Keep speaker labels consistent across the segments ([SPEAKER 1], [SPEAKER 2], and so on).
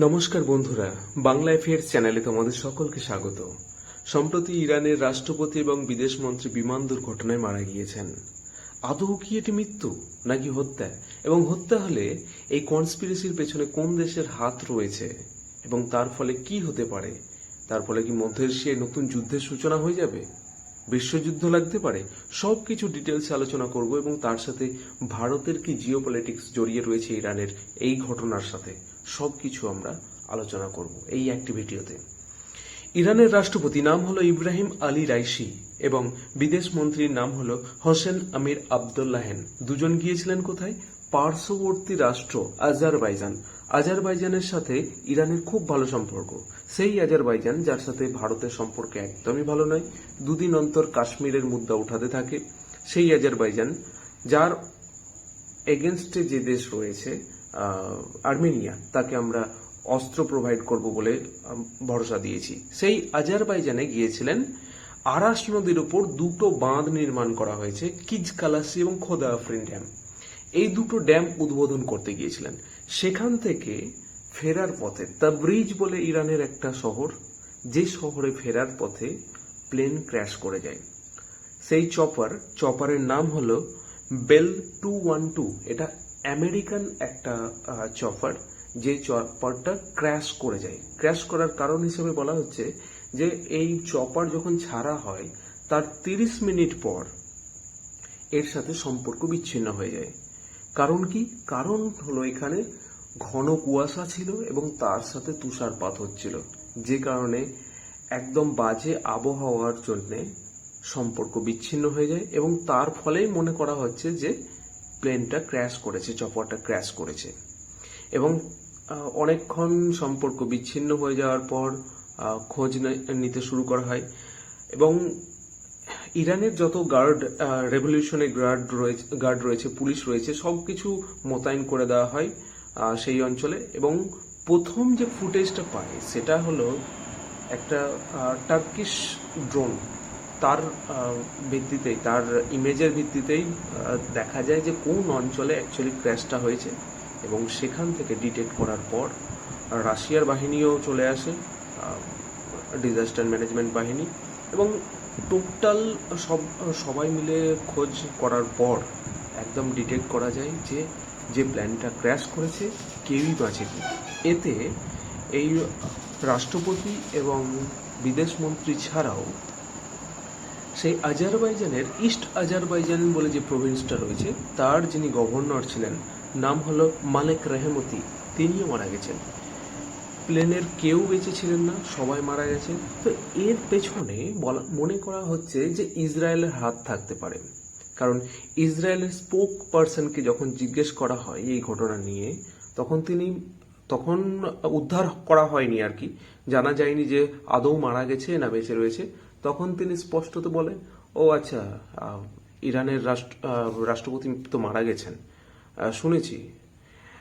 [SPEAKER 1] নমস্কার বন্ধুরা, বাংলা এফেয়ার্স চ্যানেলে তোমাদের সকলকে স্বাগত। সম্প্রতি ইরানের রাষ্ট্রপতি এবং বিদেশ মন্ত্রী বিমান দুর্ঘটনায় মারা গিয়েছেন। আদৌ কি এটি মৃত্যু, নাকি হত্যা? এবং হত্যা হলে এই কনস্পিরেসির পেছনে কোন দেশের হাত রয়েছে? এবং তার ফলে কি হতে পারে? তার ফলে কি মধ্য এশিয়ায় নতুন যুদ্ধের সূচনা হয়ে যাবে? বিশ্বযুদ্ধ লাগতে পারে? সবকিছু ডিটেলস আলোচনা করব এবং তার সাথে ভারতের কি জিও জড়িয়ে রয়েছে ইরানের এই ঘটনার সাথে। সবকিছু আমরা আলোচনা করব এই একটি ভিডিওতে। ইরানের রাষ্ট্রপতি নাম হলো ইব্রাহিম আলী রাইসি এবং বিদেশ মন্ত্রীর নাম হলো হোসেন আমির আবদুল্লাহেন। দুজন গিয়েছিলেন কোথায়? পার্শ্ববর্তী রাষ্ট্র আজারবাইজান। আজারবাইজানের সাথে ইরানের খুব ভালো সম্পর্ক। সেই আজারবাইজান যার সাথে ভারতের সম্পর্ক একদমই ভালো নয়। দুদিন অন্তর কাশ্মীরের মুদ্রা উঠাতে থাকে। সেই আজারবাইজান, যার এগেনস্টে যে দেশ রয়েছে আর্মেনিয়া, তাকে আমরা অস্ত্র প্রোভাইড করব বলে ভরসা দিয়েছি। সেই আজারবাইজানে গিয়েছিলেন। আরাস নদীর উপর দুটো বাঁধ নির্মাণ করা হয়েছে, কিজ কালাসি এবং খোদা আফরিন ড্যাম। এই দুটো ড্যাম উদ্বোধন করতে গিয়েছিলেন। সেখান থেকে ফেরার পথে, তাবরিজ বলে ইরানের একটা শহর, যে শহরে ফেরার পথে প্লেন ক্র্যাশ করে যায়। সেই চপার, চপারের নাম হলো বেল টু ওয়ান টু। এটা আমেরিকান একটা চপার যে চপারটা ক্র্যাশ করে যায়। ক্র্যাশ করার কারণ হিসেবে বলা হচ্ছে যে, এই চপার যখন ছাড়া হয়, তার তিরিশ মিনিট পর এর সাথে সম্পর্ক বিচ্ছিন্ন হয়ে যায়। কারণ কি? কারণ হলো এখানে ঘন কুয়াশা ছিল এবং তার সাথে তুষারপাত হচ্ছিল, যে কারণে একদম বাজে আবহাওয়ার জন্য সম্পর্ক বিচ্ছিন্ন হয়ে যায় এবং তার ফলেই মনে করা হচ্ছে যে প্লেনটা ক্র্যাশ করেছে চপারটা ক্র্যাশ করেছে। এবং অনেকক্ষণ সম্পর্ক বিচ্ছিন্ন হয়ে যাওয়ার পর খোঁজ নিতে শুরু করা হয়। এবং ইরানের যত গার্ড রেভলিউশনের গার্ড রয়েছে গার্ড রয়েছে, পুলিশ রয়েছে, সবকিছু মোতায়েন করে দেওয়া হয় সেই অঞ্চলে। এবং প্রথম যে ফুটেজটা পায়, সেটা হলো একটা টার্কিশ ড্রোন তার ভিত্তিতেই, তার ইমেজের ভিত্তিতেই দেখা যায় যে কোন অঞ্চলে অ্যাকচুয়ালি ক্র্যাশটা হয়েছে এবং সেখান থেকে ডিটেক্ট করার পর, রাশিয়ার বাহিনীও চলে আসে ডিজাস্টার ম্যানেজমেন্ট বাহিনী এবং টোটাল সব, সবাই মিলে খোঁজ করার পর একদম ডিটেক্ট করা যায় যে যে প্ল্যানটা ক্র্যাশ করেছে, কেউই বাঁচেনি। এতে এই রাষ্ট্রপতি এবং বিদেশ মন্ত্রী ছাড়াও সেই আজারবাইজানের ইস্ট আজারবাইজান বলে যে প্রভিন্সটা রয়েছে, তার যিনি গভর্নর ছিলেন, নাম হলো মালেক রেহমতি। তিনিও মারা গেছেন। প্লেনের কেউ বেঁচে ছিলেন না, সবাই মারা গেছে। তো এর পেছনে বলা, মনে করা হচ্ছে যে ইসরায়েলের হাত থাকতে পারে। কারণ ইসরায়েলের স্পোক পার্সনকে যখন জিজ্ঞেস করা হয় এই ঘটনা নিয়ে, তখন তিনি, তখন উদ্ধার করা হয়নি আর কি। জানা যায়নি যে আদৌ মারা গেছে না বেঁচে রয়েছে। তখন তিনি স্পষ্টত বলেন ও আচ্ছা ইরানের রাষ্ট্র রাষ্ট্রপতি তো মারা গেছেন। শুনেছি।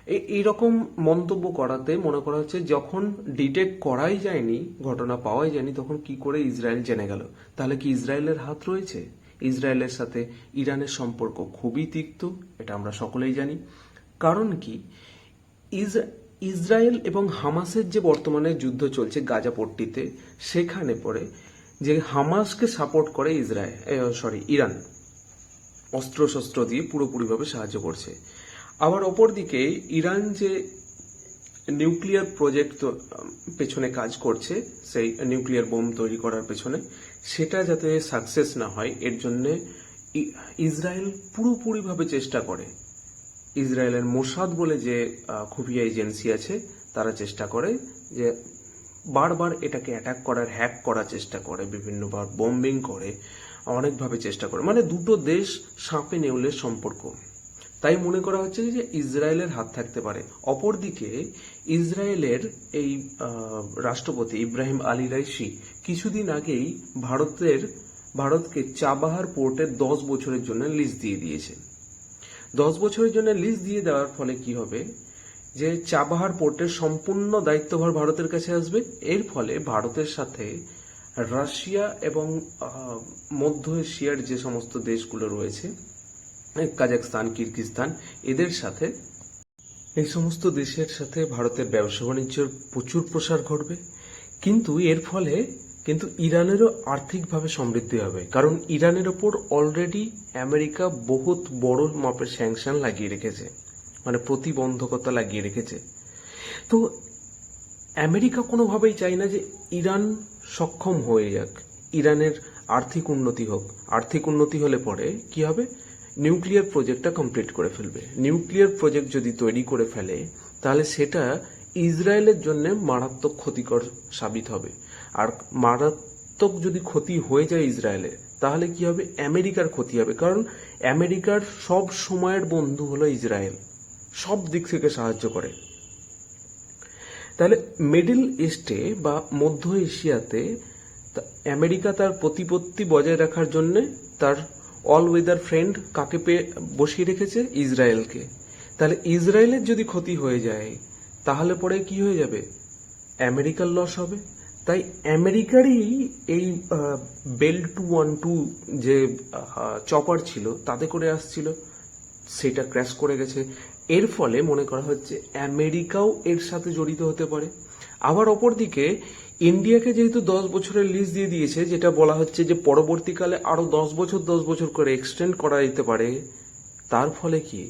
[SPEAKER 1] এই এইরকম মন্তব্য করাতে মনে করা হচ্ছে যখন ডিটেক্ট করাই যায়নি, ঘটনা পাওয়াই যায়নি, তখন কি করে ইসরায়েল জেনে গেল? তাহলে কি ইসরায়েলের হাত রয়েছে? ইসরায়েলের সাথে ইরানের সম্পর্ক খুবই তিক্ত, এটা আমরা সকলেই জানি। কারণ কি? ইস- ইসরায়েল এবং হামাসের যে বর্তমানে যুদ্ধ চলছে গাজা পট্টিতে সেখানে পরে যে হামাসকে সাপোর্ট করে ইসরায়েল সরি, ইরান। অস্ত্রশস্ত্র দিয়ে পুরোপুরিভাবে সাহায্য করছে। আবার অপরদিকে ইরান যে নিউক্লিয়ার প্রজেক্ট পেছনে কাজ করছে, সেই নিউক্লিয়ার বোম তৈরি করার পেছনে, সেটা যাতে সাকসেস না হয়, এর জন্য ইসরায়েল পুরোপুরিভাবে চেষ্টা করে। ইসরায়েলের মোসাদ বলে যে খুফিয়া এজেন্সি আছে, তারা চেষ্টা করে যে বারবার এটাকে অ্যাটাক করার হ্যাক করার চেষ্টা করে, বিভিন্নবার বোম্বিং করে, অনেকভাবে চেষ্টা করে। মানে দুটো দেশ সাঁপে নেউলের সম্পর্ক। তাই মনে করা হচ্ছে যে ইসরায়েলের হাত থাকতে পারে। অপরদিকে ইসরায়েলের এই রাষ্ট্রপতি ইব্রাহিম আলী রাইসি কিছুদিন আগেই ভারতের, ভারতকে চাবাহার পোর্টের দশ বছরের জন্য লিজ দিয়ে দিয়েছে। দশ বছরের জন্য লিজ দিয়ে দেওয়ার ফলে কি হবে? যে চাবাহার পোর্টের সম্পূর্ণ দায়িত্বভার ভারতের কাছে আসবে। এর ফলে ভারতের সাথে রাশিয়া এবং মধ্য এশিয়ার যে সমস্ত দেশগুলো রয়েছে কাজাকস্তান কিরগিজস্তান, এদের সাথে এই সমস্ত দেশের সাথে ভারতের ব্যবসা বাণিজ্যের প্রচুর প্রসার ঘটবে। কিন্তু এর ফলে কিন্তু ইরানেরও আর্থিকভাবে সমৃদ্ধি হবে। কারণ ইরানের ওপর অলরেডি আমেরিকা বহুত বড় মাপের স্যাংশন লাগিয়ে রেখেছে। মানে প্রতিবন্ধকতা লাগিয়ে রেখেছে। তো আমেরিকা কোনোভাবেই চায় না যে ইরান সক্ষম হয়ে যাক, ইরানের আর্থিক উন্নতি হোক। আর্থিক উন্নতি হলে পরে কি হবে? নিউক্লিয়ার প্রজেক্টটা কমপ্লিট করে ফেলবে। নিউক্লিয়ার প্রজেক্ট যদি তৈরি করে ফেলে, তাহলে সেটা ইসরায়েলের জন্য মারাত্মক ক্ষতিকর সাবিত হবে। আর মারাত্মক যদি ক্ষতি হয়ে যায় ইসরায়েলের তাহলে কি হবে? আমেরিকার ক্ষতি হবে। কারণ আমেরিকার সব সময়ের বন্ধু হলো ইসরায়েল। সব দিক থেকে সাহায্য করে। তাহলে মিডিল ইস্টে বা মধ্য এশিয়াতে আমেরিকা তার প্রতিপত্তি বজায় রাখার জন্য তার অল ওয়েদার ফ্রেন্ড কাকে পেয়ে বসিয়ে রেখেছে? ইসরায়েলকে। তাহলে ইসরায়েলের যদি ক্ষতি হয়ে যায়, তাহলে পরে কি হয়ে যাবে? আমেরিকার লস হবে। তাই আমেরিকারই এই বেল টু ওয়ান টু যে চপার ছিল, তাতে করে আসছিল। সেটা ক্র্যাশ করে গেছে। এর ফলে মনে করা হচ্ছে আমেরিকাও এর সাথে জড়িত হতে পারে। আবার অপরদিকে ইন্ডিয়াকে যেহেতু দশ বছরের লিস্ট দিয়ে দিয়েছে, যেটা বলা হচ্ছে যে পরবর্তীকালে আরও দশ বছর দশ বছর করে এক্সটেন্ড করা যেতে পারে, তার ফলে কি?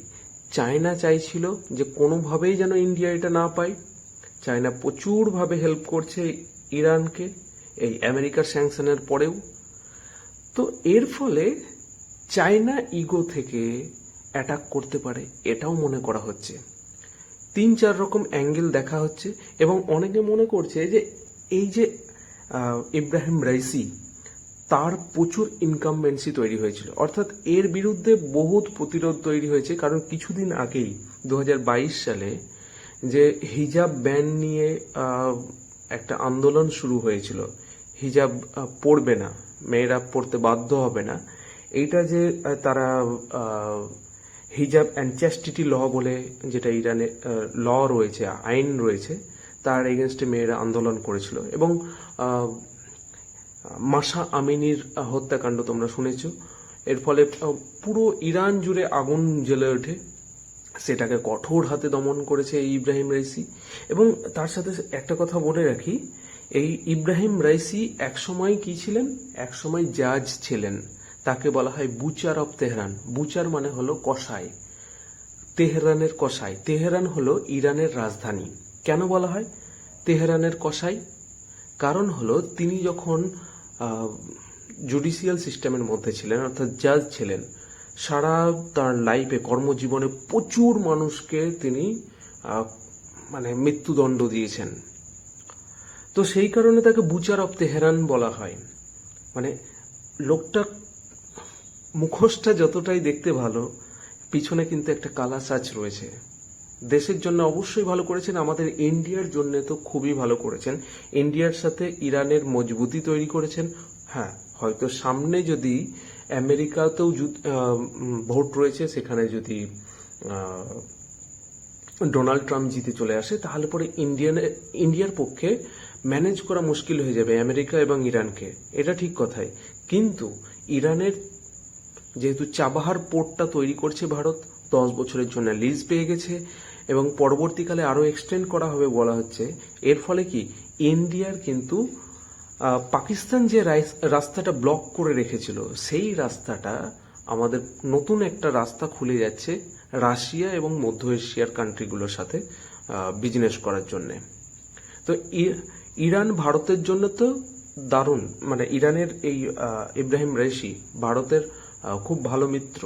[SPEAKER 1] চায়না চাইছিল যে কোনোভাবেই যেন ইন্ডিয়া এটা না পায়। চায়না প্রচুরভাবে হেল্প করছে ইরানকে, এই আমেরিকার স্যাংশনের পরেও। তো এর ফলে চায়না ইগো থেকে অ্যাটাক করতে পারে, এটাও মনে করা হচ্ছে। তিন চার রকম অ্যাঙ্গেল দেখা হচ্ছে এবং অনেকে মনে করছে যে এই যে ইব্রাহিম রাইসি, তার প্রচুর ইনকামবেন্সি তৈরি হয়েছিল। অর্থাৎ এর বিরুদ্ধে বহুত প্রতিরোধ তৈরি হয়েছে, কারণ কিছুদিন আগেই দু হাজার বাইশ সালে, যে হিজাব ব্যান নিয়ে একটা আন্দোলন শুরু হয়েছিল। হিজাব পড়বে না, মেয়েরা পড়তে বাধ্য হবে না। এইটা যে তারা হিজাব অ্যান্ড চ্যাস্টিটি ল বলে যেটা ইরানে ল রয়েছে, আইন রয়েছে, তার এগেনস্টে মেয়েরা আন্দোলন করেছিল। এবং মাসা আমিনীর হত্যাকাণ্ড তোমরা শুনেছ। এর ফলে পুরো ইরান জুড়ে আগুন জ্বলে ওঠে। সেটাকে কঠোর হাতে দমন করেছে এই ইব্রাহিম রাইসি। এবং তার সাথে একটা কথা বলে রাখি, এই ইব্রাহিম রাইসি একসময় কি ছিলেন? একসময় জাজ ছিলেন। তাকে বলা হয় বুচার অফ তেহরান। বুচার মানে হলো কসাই। তেহরানের কসাই। তেহরান হলো ইরানের রাজধানী। কেন বলা হয়? তেহরানের কসাই। কারণ হলো তিনি যখন জুডিশিয়াল সিস্টেমের মধ্যে ছিলেন, অর্থাৎ জাজ ছিলেন, সারা তার লাইফে, কর্মজীবনে প্রচুর মানুষকে তিনি মানে মৃত্যুদণ্ড দিয়েছেন। তো সেই কারণে তাকে বুচার অব তেহরান বলা হয়। মানে লোকটা মুখোশটা যতটাই দেখতে ভালো, পিছনে কিন্তু একটা কালা সাচ রয়েছে। দেশের জন্য অবশ্যই ভালো করেছেন, আমাদের ইন্ডিয়ার জন্য তো খুবই ভালো করেছেন। ইন্ডিয়ার সাথে ইরানের মজবুতি তৈরি করেছেন। হ্যাঁ হয়তো সামনে যদি আমেরিকাতেও ভোট রয়েছে, সেখানে যদি ডোনাল্ড ট্রাম্প জিতে চলে আসে, তাহলে পরে ইন্ডিয়ান, ইন্ডিয়ার পক্ষে ম্যানেজ করা মুশকিল হয়ে যাবে আমেরিকা এবং ইরানকে। এটা ঠিক কথাই। কিন্তু ইরানের যেহেতু চাবাহার পোর্টটা তৈরি করছে ভারত, দশ বছরের জন্য লিজ পেয়ে গেছে এবং পরবর্তীকালে আরও এক্সটেন্ড করা হবে বলা হচ্ছে। এর ফলে কি? ইন্ডিয়ার কিন্তু পাকিস্তান যে রাস্তাটা ব্লক করে রেখেছিল, সেই রাস্তাটা আমাদের নতুন একটা রাস্তা খুলে যাচ্ছে রাশিয়া এবং মধ্য এশিয়ার কান্ট্রিগুলোর সাথে বিজনেস করার জন্যে। তো ইরান ভারতের জন্য তো দারুণ মানে ইরানের এই ইব্রাহিম রেশি ভারতের খুব ভালো মিত্র।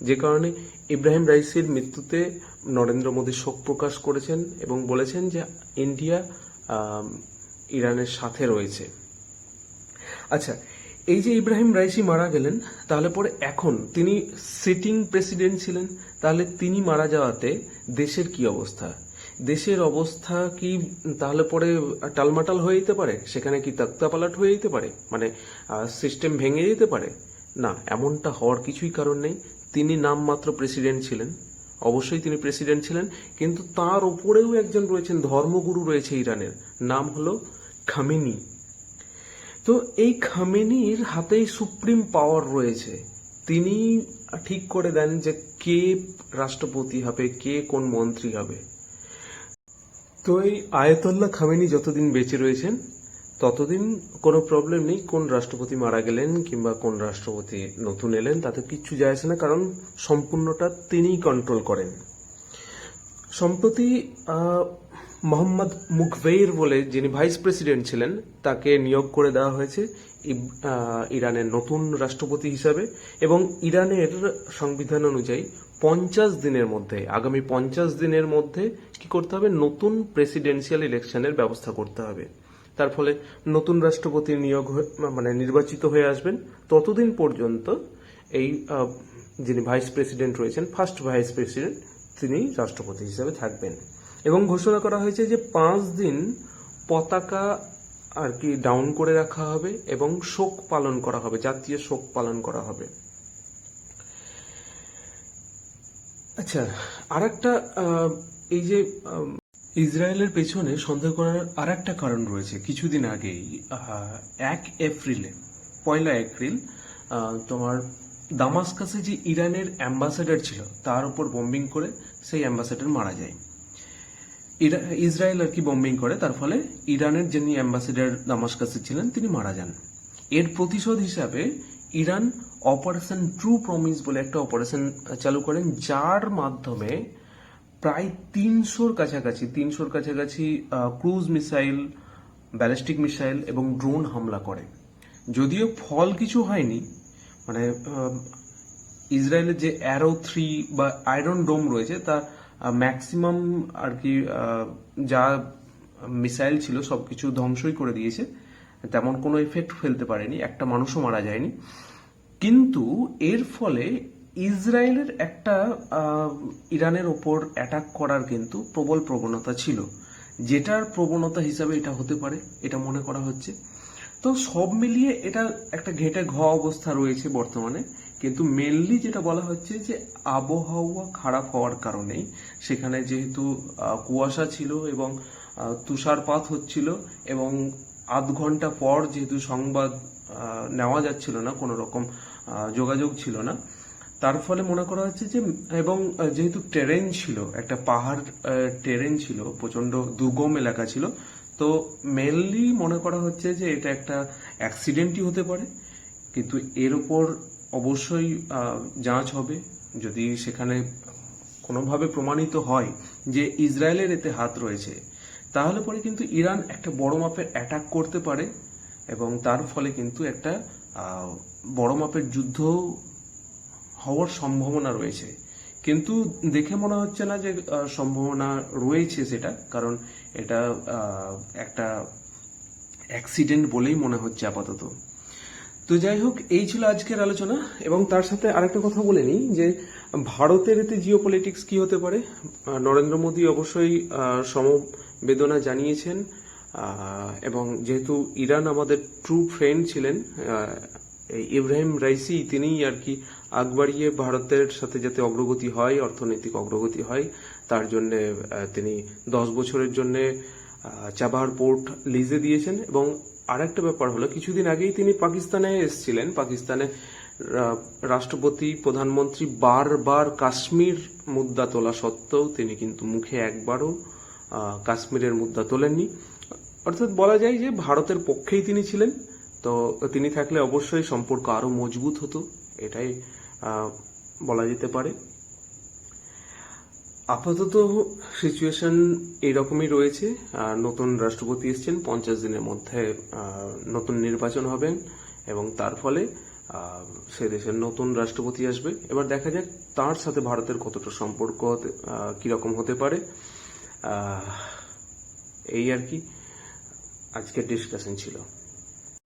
[SPEAKER 1] যে কারণে ইব্রাহিম রাইসির মৃত্যুতে নরেন্দ্র মোদী শোক প্রকাশ করেছেন এবং বলেছেন যে ইন্ডিয়া ইরানের সাথে রয়েছে। আচ্ছা এই যে ইব্রাহিম রাইসি মারা গেলেন, তাহলে পরে এখন তিনি সিটিং প্রেসিডেন্ট ছিলেন, তাহলে তিনি মারা যাওয়াতে দেশের কি অবস্থা? দেশের অবস্থা কি তাহলে পরে টালমাটাল হয়ে যেতে পারে? সেখানে কি তক্তাপালাট হয়ে যেতে পারে? মানে সিস্টেম ভেঙে যেতে পারে? না, এমনটা হওয়ার কিছুই কারণ নেই। তিনি নামমাত্র প্রেসিডেন্ট ছিলেন। অবশ্যই তিনি প্রেসিডেন্ট ছিলেন, কিন্তু তার উপরেও একজন রয়েছেন, ধর্মগুরু রয়েছে ইরানের। নাম হলো খামেনি। তো এই খামেনির হাতেই সুপ্রিম পাওয়ার রয়েছে। তিনি ঠিক করে দেন যে কে রাষ্ট্রপতি হবে, কে কোন মন্ত্রী হবে। তো এই আয়াতুল্লাহ খামেনি যতদিন বেঁচে রয়েছেন ততদিন কোনো প্রবলেম নেই, কোন রাষ্ট্রপতি মারা গেলেন কিংবা কোন রাষ্ট্রপতি নতুন এলেন, তাতে কিচ্ছু যায় আসে না, কারণ সম্পূর্ণটা তিনিই কন্ট্রোল করেন। সম্প্রতি মোহাম্মদ মুখভেইর বলে যিনি ভাইস প্রেসিডেন্ট ছিলেন, তাকে নিয়োগ করে দেওয়া হয়েছে ইরানের নতুন রাষ্ট্রপতি হিসাবে এবং ইরানের সংবিধান অনুযায়ী পঞ্চাশ দিনের মধ্যে, আগামী পঞ্চাশ দিনের মধ্যে কি করতে হবে? নতুন প্রেসিডেন্সিয়াল ইলেকশনের ব্যবস্থা করতে হবে। তার ফলে নতুন রাষ্ট্রপতি নিয়োগ মানে নির্বাচিত হয়ে আসবেন। ততদিন পর্যন্ত এই যিনি ভাইস প্রেসিডেন্ট রয়েছেন, ফার্স্ট ভাইস প্রেসিডেন্ট, তিনি রাষ্ট্রপতি হিসেবে থাকবেন। এবং ঘোষণা করা হয়েছে যে পাঁচ দিন পতাকা আর কি ডাউন করে রাখা হবে এবং শোক পালন করা হবে, জাতীয় শোক পালন করা হবে। আচ্ছা আর একটা এই যে ইসরায়েলের পেছনে সন্দেহ করার আর একটা কারণ রয়েছে। কিছুদিন আগেই এক এপ্রিলে, পয়লা এপ্রিল তোমার দামাস্কাসে যে ইরানের অ্যাম্বাসেডার ছিল, তার উপর বম্বিং করে সেই অ্যাম্বাসেডার মারা যায়। ইসরায়েল আর কি বম্বিং করে, তার ফলে ইরানের যিনি অ্যাম্বাসেডার দামাস্কাসে ছিলেন, তিনি মারা যান। এর প্রতিশোধ হিসাবে ইরান অপারেশন ট্রু প্রমিস বলে একটা অপারেশন চালু করেন, যার মাধ্যমে প্রায় তিনশোর কাছাকাছি তিনশোর কাছাকাছি ক্রুজ মিসাইল, ব্যালিস্টিক মিসাইল এবং ড্রোন হামলা করে। যদিও ফল কিছু হয়নি মানে ইসরায়েলের যে অ্যারো থ্রি বা আয়রন ডোম রয়েছে, তা ম্যাক্সিমাম আর কি যা মিসাইল ছিল সবকিছু ধ্বংসই করে দিয়েছে। তেমন কোনো এফেক্ট ফেলতে পারেনি, একটা মানুষও মারা যায়নি। কিন্তু এর ফলে ইসরায়েলের একটা ইরানের ওপর অ্যাটাক করার কিন্তু প্রবল প্রবণতা ছিল। যেটার প্রবণতা হিসাবে এটা হতে পারে, এটা মনে করা হচ্ছে। তো সব মিলিয়ে এটা একটা ঘেটে ঘ অবস্থা রয়েছে বর্তমানে। কিন্তু মেনলি যেটা বলা হচ্ছে যে আবহাওয়া খারাপ হওয়ার কারণেই সেখানে যেহেতু কুয়াশা ছিল এবং তুষারপাত হচ্ছিল এবং আধ ঘণ্টা পর যেহেতু সংবাদ নেওয়া যাচ্ছিল না, কোনো রকম যোগাযোগ ছিল না তার ফলে মনে করা হচ্ছে যে, এবং যেহেতু ট্রেন ছিল, একটা পাহাড় ট্রেন ছিল প্রচণ্ড দুর্গম এলাকা ছিল, তো মেনলি মনে করা হচ্ছে যে এটা একটা অ্যাক্সিডেন্টই হতে পারে, কিন্তু এর উপর অবশ্যই যাঁচ হবে। যদি সেখানে কোনোভাবে প্রমাণিত হয় যে ইসরায়েলের এতে হাত রয়েছে, তাহলে পরে কিন্তু ইরান একটা বড় মাপের অ্যাটাক করতে পারে, এবং তার ফলে কিন্তু একটা বড় মাপের যুদ্ধ হওয়ার সম্ভাবনা রয়েছে। কিন্তু দেখে মনে হচ্ছে না যে সম্ভাবনা রয়েছে সেটা, কারণ এটা একটা অ্যাক্সিডেন্ট বলেই মনে হচ্ছে আপাতত। তো যাই হোক, এই ছিল আজকের আলোচনা, এবং তার সাথে আরেকটা কথা বলে নিই, যে ভারতের এতে জিও পলিটিক্স কি হতে পারে? নরেন্দ্র মোদী অবশ্যই সমবেদনা জানিয়েছেন এবং যেহেতু ইরান আমাদের ট্রু ফ্রেন্ড ছিলেন ইব্রাহিম রাইসি তিনিই আর কি আগ বাড়িয়ে ভারতের সাথে যাতে অগ্রগতি হয়, অর্থনৈতিক অগ্রগতি হয়, তার জন্য তিনি দশ বছরের জন্য চাবাহার পোর্ট লিজে দিয়েছেন এবং আরেকটা ব্যাপার হলো, কিছুদিন আগেই তিনি পাকিস্তানে এসেছিলেন। পাকিস্তানে রাষ্ট্রপতি, প্রধানমন্ত্রী বারবার কাশ্মীর মুদ্রা তোলা সত্ত্বেও তিনি কিন্তু মুখে একবারও কাশ্মীরের মুদ্রা তোলেননি। অর্থাৎ বলা যায় যে ভারতের পক্ষেই তিনি ছিলেন। তো তিনি থাকলে অবশ্যই সম্পর্ক আরও মজবুত হতো। এটাই বলা যেতে পারে। আপাতত সিচুয়েশন এইরকমই রয়েছে। নতুন রাষ্ট্রপতি এসছেন, পঞ্চাশ দিনের মধ্যে নতুন নির্বাচন হবেন এবং তার ফলে সে দেশের নতুন রাষ্ট্রপতি আসবে। এবার দেখা যাক তার সাথে ভারতের কতটা সম্পর্ক কীরকম হতে পারে। এই আর কি। আজকের ডিসকাশন ছিল।